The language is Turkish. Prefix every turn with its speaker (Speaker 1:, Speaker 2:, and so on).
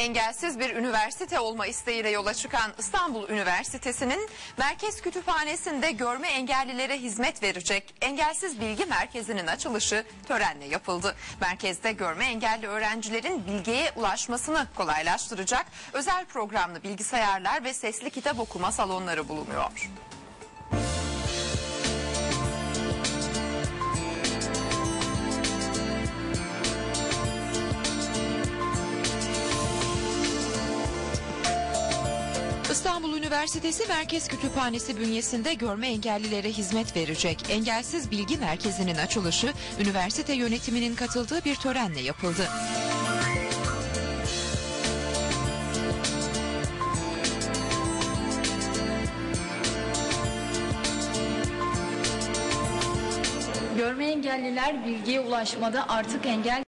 Speaker 1: Engelsiz bir üniversite olma isteğiyle yola çıkan İstanbul Üniversitesi'nin Merkez Kütüphanesi'nde görme engellilere hizmet verecek Engelsiz Bilgi Merkezi'nin açılışı törenle yapıldı. Merkezde görme engelli öğrencilerin bilgiye ulaşmasını kolaylaştıracak özel programlı bilgisayarlar ve sesli kitap okuma salonları bulunuyor. İstanbul Üniversitesi Merkez Kütüphanesi bünyesinde görme engellilere hizmet verecek Engelsiz Bilgi Merkezi'nin açılışı üniversite yönetiminin katıldığı bir törenle yapıldı.
Speaker 2: Görme engelliler bilgiye ulaşmada artık engel